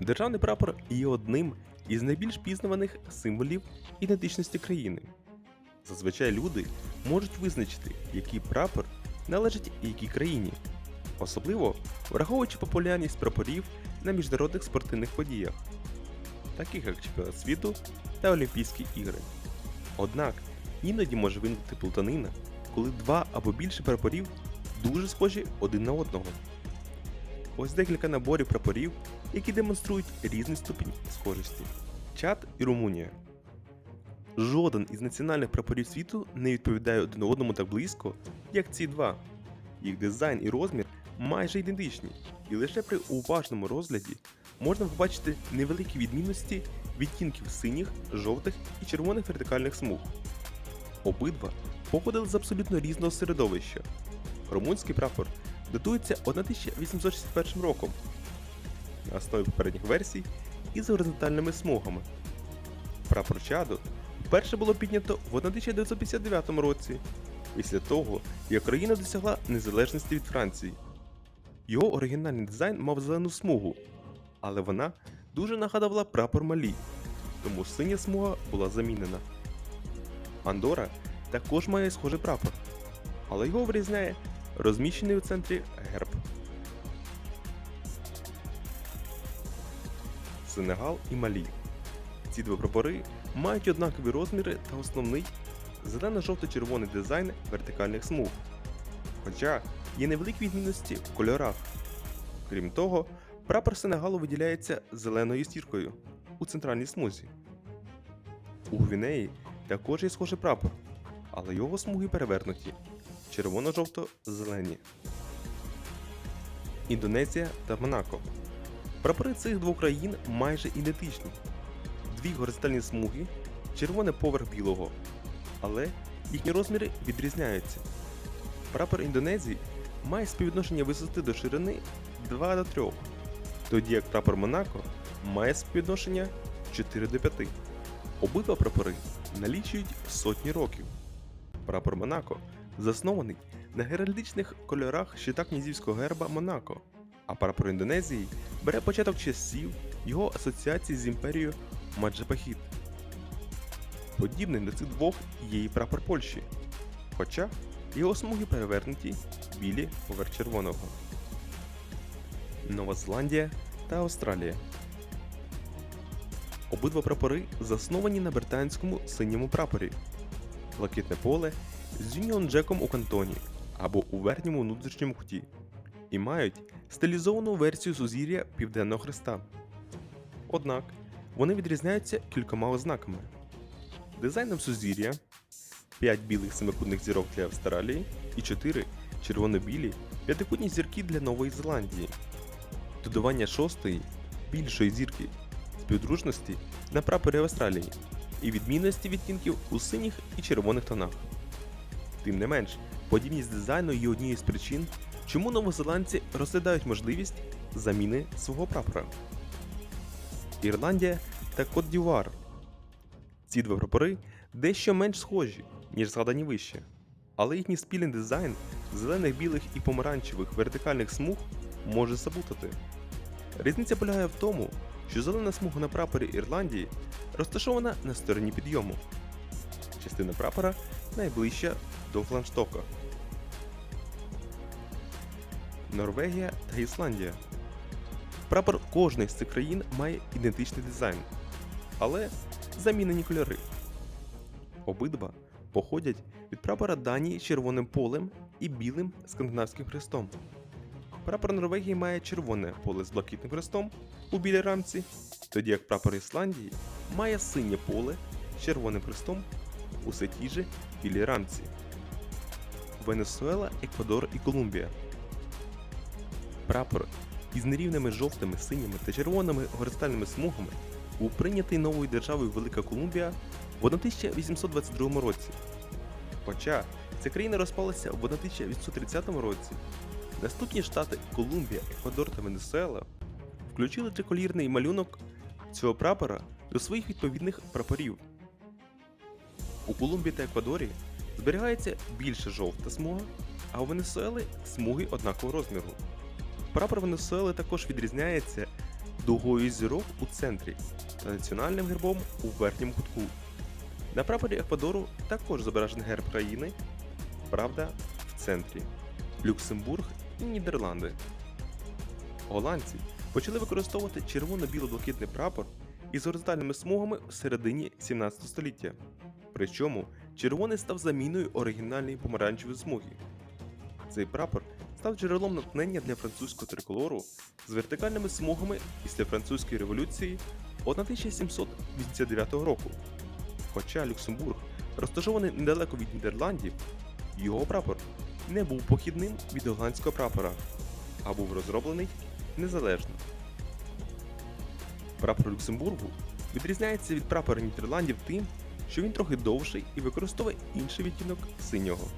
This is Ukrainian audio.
Державний прапор є одним із найбільш пізнаваних символів ідентичності країни. Зазвичай люди можуть визначити, який прапор належить якій країні, особливо враховуючи популярність прапорів на міжнародних спортивних подіях, таких як Чемпіонат світу та Олімпійські ігри. Однак іноді може виникнути плутанина, коли два або більше прапорів дуже схожі один на одного. Ось декілька наборів прапорів, які демонструють різний ступінь схожості. Чад і Румунія. Жоден із національних прапорів світу не відповідає один одному так близько, як ці два. Їх дизайн і розмір майже ідентичні, і лише при уважному розгляді можна побачити невеликі відмінності відтінків синіх, жовтих і червоних вертикальних смуг. Обидва походили з абсолютно різного середовища. Румунський прапор датується 1861 роком на основі попередніх версій із горизонтальними смугами. Прапор Чаду вперше було піднято в 1959 році, після того, як країна досягла незалежності від Франції. Його оригінальний дизайн мав зелену смугу, але вона дуже нагадувала прапор Малі, тому синя смуга була замінена. Андора також має схожий прапор, але його вирізняє розміщений у центрі герб. Сенегал і Малі. Ці два прапори мають однакові розміри та основний зелено-жовто-червоний дизайн вертикальних смуг. Хоча є невеликі відмінності в кольорах. Крім того, прапор Сенегалу виділяється зеленою стіркою у центральній смузі. У Гвінеї також є схожий прапор, але його смуги перевернуті червоно-жовто-зелені. Індонезія та Монако. Прапори цих двох країн майже ідентичні. Дві горизонтальні смуги, червоне поверх білого, але їхні розміри відрізняються. Прапор Індонезії має співвідношення висоти до ширини 2 до 3, тоді як прапор Монако має співвідношення 4 до 5. Обидва прапори налічують сотні років. Прапор Монако заснований на геральдичних кольорах щита князівського герба Монако, а прапор Індонезії бере початок часів його асоціації з імперією Маджапахіт. Подібний до цих двох є і прапор Польщі, хоча його смуги перевернуті білі поверх червоного. Нова Зеландія та Австралія. Обидва прапори засновані на британському синьому прапорі. Блакитне поле з Юніон Джеком у кантоні або у верхньому внутрішньому куті і мають стилізовану версію сузір'я Південного Хреста. Однак вони відрізняються кількома ознаками: дизайном сузір'я, 5 білих семикутних зірок для Австралії і 4 червоно-білі п'ятикутні зірки для Нової Зеландії, додавання шостої більшої зірки співдружності на прапорі Австралії і відмінності відтінків у синіх і червоних тонах. Тим не менш, подібність дизайну є однією з причин, чому новозеландці розглядають можливість заміни свого прапора. Ірландія та Кот-Д'Івуар. Ці два прапори дещо менш схожі, ніж згадані вище, але їхній спільний дизайн зелених, білих і помаранчевих вертикальних смуг може заплутати. Різниця полягає в тому, що зелена смуга на прапорі Ірландії розташована на стороні підйому. Частина прапора найближча до фланштока. Норвегія та Ісландія. Прапор кожної з цих країн має ідентичний дизайн, але замінені кольори. Обидва походять від прапора Данії з червоним полем і білим скандинавським хрестом. Прапор Норвегії має червоне поле з блакитним хрестом у білій рамці, тоді як прапор Ісландії має синє поле з червоним хрестом усе тій же білій рамці. Венесуела, Еквадор і Колумбія. Прапор із нерівними жовтими, синіми та червоними горизонтальними смугами був прийнятий новою державою Велика Колумбія в 1822 році. Хоча ця країна розпалася в 1830 році, наступні штати Колумбія, Еквадор та Венесуела включили триколірний малюнок цього прапора до своїх відповідних прапорів. У Колумбії та Еквадорі зберігається більше жовта смуга, а у Венесуели смуги однакового розміру. Прапор Венесуели також відрізняється дугою зірок у центрі та національним гербом у верхньому кутку. На прапорі Еквадору також зображений герб країни, правда, в центрі, Люксембург і Нідерланди. Голландці почали використовувати червоно-біло-блакитний прапор із горизонтальними смугами в середині 17 століття. Причому червоний став заміною оригінальної помаранчевої смуги. Цей прапор став джерелом натхнення для французького триколору з вертикальними смугами після французької революції 1789 року. Хоча Люксембург розташований недалеко від Нідерландів, його прапор не був похідним від голландського прапора, а був розроблений незалежно. Прапор Люксембургу відрізняється від прапора Нідерландів тим, що він трохи довший і використовує інший відтінок синього.